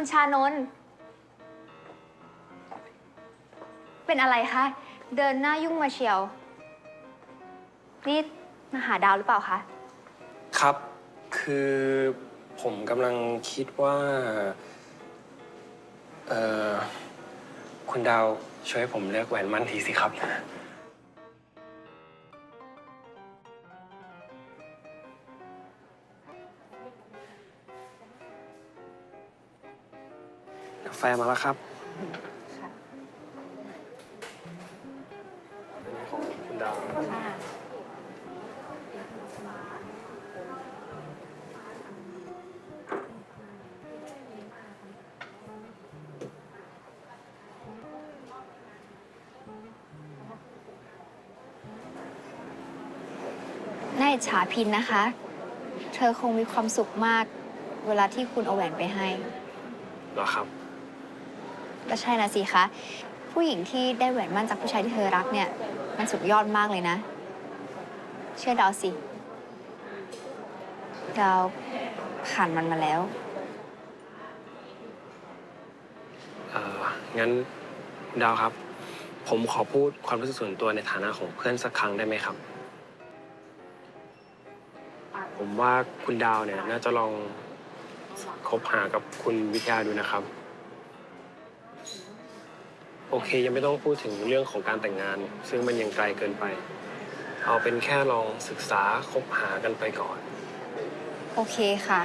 คุณชานนท์เป็นอะไรคะ เดินหน้ายุ่งมาเชียว นี่มาหาดาวหรือเปล่าคะ ครับ คือผมกำลังคิดว่า เอ่อ คุณดาวช่วยผมเลือกแหวนมั่นทีสิครับ แฟมาแล้วครับอันนี้ของคุณดาวน่าอิจฉาพินนะคะ เธอคงมีความสุขมาก เวลาที่คุณเอาแหวนไปให้ เหรอครับ ก็ใช่นะสิคะ ผู้หญิงที่ได้แหวนมั่นจากผู้ชายที่เธอรักเนี่ย มันสุดยอดมากเลยนะ เชื่อดาวสิดาวผ่านมันมาแล้ว เอ่องั้นดาวครับ ผมขอพูดความรู้สึกส่วนตัวในฐานะของเพื่อนสักครั้งได้ไหมครับ ผมว่าคุณดาวเนี่ยน่าจะลองคบหากับคุณวิทยาดูนะครับ โอเค ยังไม่ต้องพูดถึงเรื่องของการแต่งงาน ซึ่งมันยังไกลเกินไป เอาเป็นแค่ลองศึกษาคบหากันไปก่อน โอเคค่ะ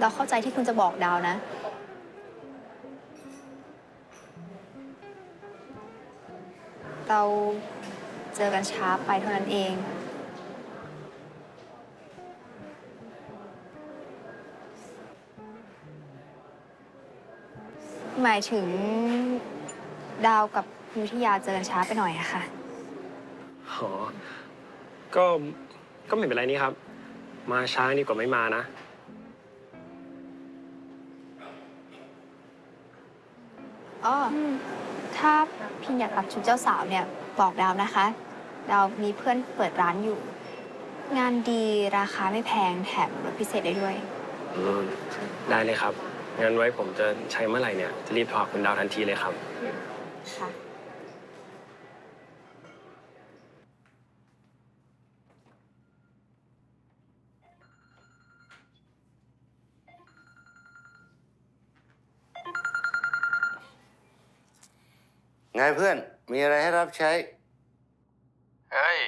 เราเข้าใจที่คุณจะบอกดาวนะ เราเจอกันช้าไปเท่านั้นเอง หมายถึง ดาวกับวิทยาเจอกันช้าไปหน่อยอะค่ะ อ๋อ ก็ ก็ไม่เป็นไรนี่ครับ มาช้านี่กว่าไม่มานะ อ๋ออถ้าพินอยากตัดชุดเจ้าสาวเนี่ยบอกดาวนะคะ ดาวมีเพื่อนเปิดร้านอยู่ งานดีราคาไม่แพงแถมลดพิเศษได้ด้วย อืม ได้เลยครับ งั้นไว้ผมจะใช้เมื่อไหร่เนี่ย จะรีบโทรหาคุณดาวทันทีเลยครับ ค่ะ ไงเพื่อน มีอะไรให้รับใช้ เฮ้ย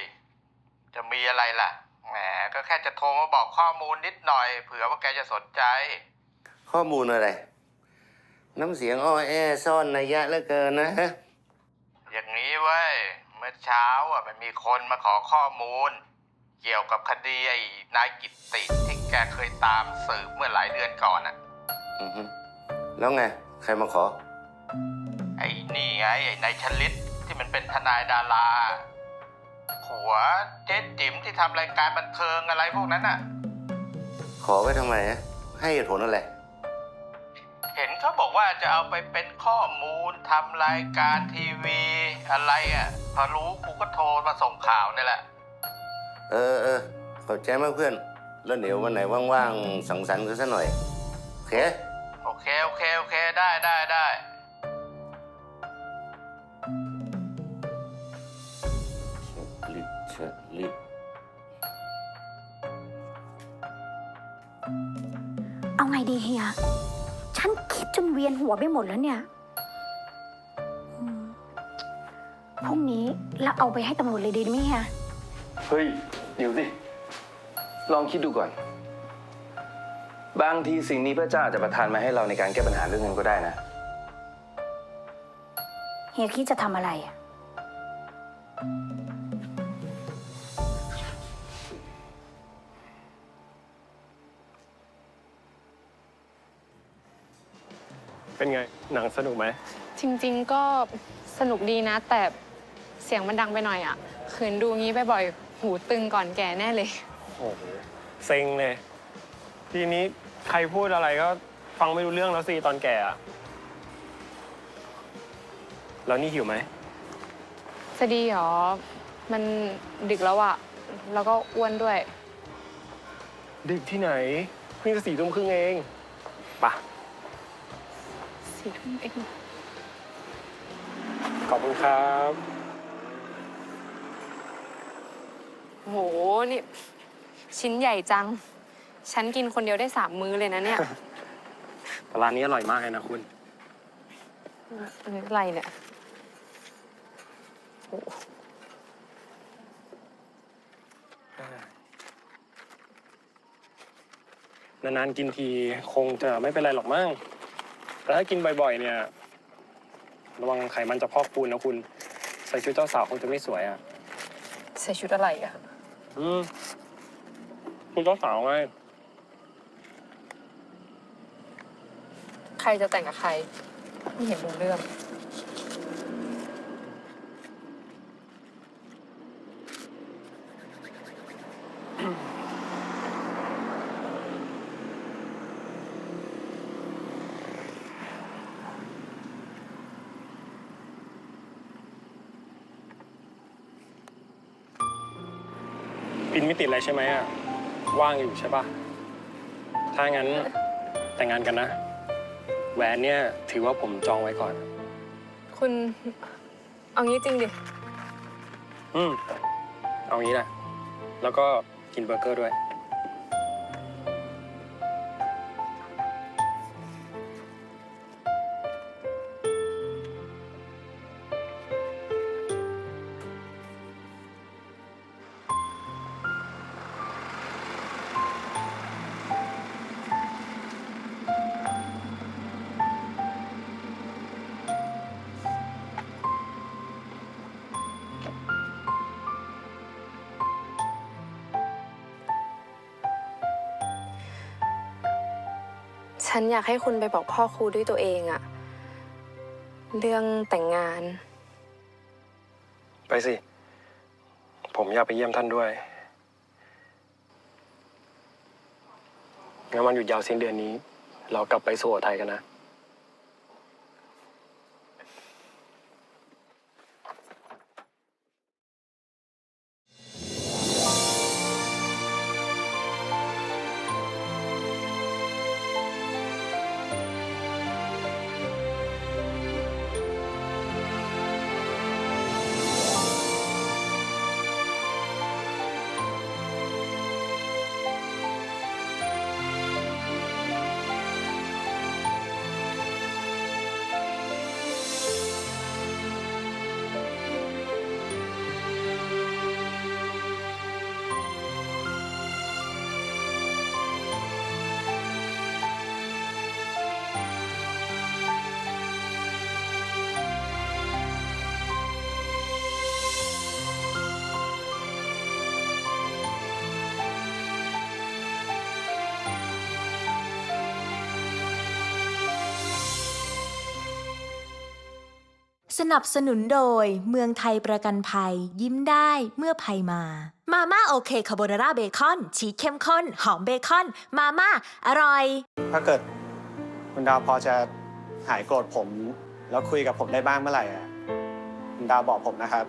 จะมีอะไรล่ะ แหม ก็แค่จะโทรมาบอกข้อมูลนิดหน่อย เผื่อว่าแกจะสนใจ ข้อมูลอะไร น้ำเสียงอ้อแอซ่อนนัยยะเหลือเกินนะฮะอย่างนี้เว้ย เมื่อเช้าอะมันมีคนมาขอข้อมูล เกี่ยวกับคดีไอ้นายกิตติที่แกเคยตามสืบเมื่อหลายเดือนก่อนอะ อือฮึแล้วไง ใครมาขอ ไอ้นี่ไงไอ้นายชลิตที่มันเป็นทนายดาราผัวเจ๊จิ๋มที่ทำรายการบันเทิงอะไรพวกนั้นอะ ขอไว้ทำไมฮะให้เหตุผลอะไรเห็นเขา บอกว่าจะเอาไปเป็นข้อมูลทำรายการทีวี อะไรอะ พอรู้กูก็โทรมาส่งข่าวนี่แหละ เออเออขอบใจมากเพื่อน แล้วเดี๋ยววันไหนว่างๆ สังสรรค์กันสักหน่อย โอเค โอเค โอเค โอเค ได้ได้ได้ลิชลิเอาไงดีเฮีย ฉันคิด จนเวียนหัวไปหมดแล้วเนี่ยอืมพรุ่งนี้เราเอาไปให้ตำรวจเลยดีไหมเฮียเฮ้ย เดี๋ยวสิ ลองคิดดูก่อน บางทีสิ่งนี้พระเจ้าอาจจะประทานมาให้เราในการแก้ปัญหาเรื่องเงินก็ได้นะ เฮียคิดจะทำอะไรอะ เป็นไง หนังสนุกไหม จริงๆก็สนุกดีนะ แต่เสียงมันดังไปหน่อยอะคืนดูงี้บ่อยๆหูตึงก่อนแก่แน่เลย โอ้โหเซ็งเลย ทีนี้ใครพูดอะไรก็ฟังไม่รู้เรื่องแล้วสิตอนแก่อะแล้วนี่หิวไหม จะดีเหรอ มันดึกแล้วอะ แล้วก็อ้วนด้วย ดึกที่ไหนเพิ่งจะสี่ทุ่มครึ่งเองปะ สี่ทุ่มเองขอบคุณครับ โห นี่ ชิ้นใหญ่จัง ฉันกินคนเดียวได้สามมื้อเลยนะเนี่ย แต่ร้านนี้อร่อยมากเลยนะคุณ อันนี้อะไรเนี่ยโอ้นานๆกินทีคงจะไม่เป็นไรหรอกมั้ง แต่ถ้ากินบ่อยๆ เนี่ย ระวังไขมันจะพอกปูนนะคุณ ใส่ชุดเจ้าสาวคงจะไม่สวยอะ ใส่ชุดอะไรอะ อืมคุณเจ้าสาวไง ใครจะแต่งกับใคร ไม่เห็นรู้เรื่อง นไม่ติดอะไรใช่ไหมอะว่างอยู่ใช่ปะถ้างั้นแต่งงานกันนะ แหวนเนี่ยถือว่าผมจองไว้ก่อน คุณเอางี้จริงดิ อืมเอางี้นะแล้วก็กินเบอร์เกอร์ด้วย ฉันอยากให้คุณไปบอกพ่อครูด้วยตัวเองอะเรื่องแต่งงาน ไปสิ ผมอยากไปเยี่ยมท่านด้วย งั้นวันหยุดยาวสิ้นเดือนนี้ เรากลับไปสุโขทัยกันนะ สนับสนุนโดยเมืองไทยประกันภัย ยิ้มได้เมื่อภัยมา มาม่าโอเคคาโบนาร่าเบคอนชีสเข้มข้น หอมเบคอน มาม่า อร่อย ถ้าเกิดคุณดาวพอจะหายโกรธผม แล้วคุยกับผมได้บ้างเมื่อไหร่อะคุณดาวบอกผมนะครับ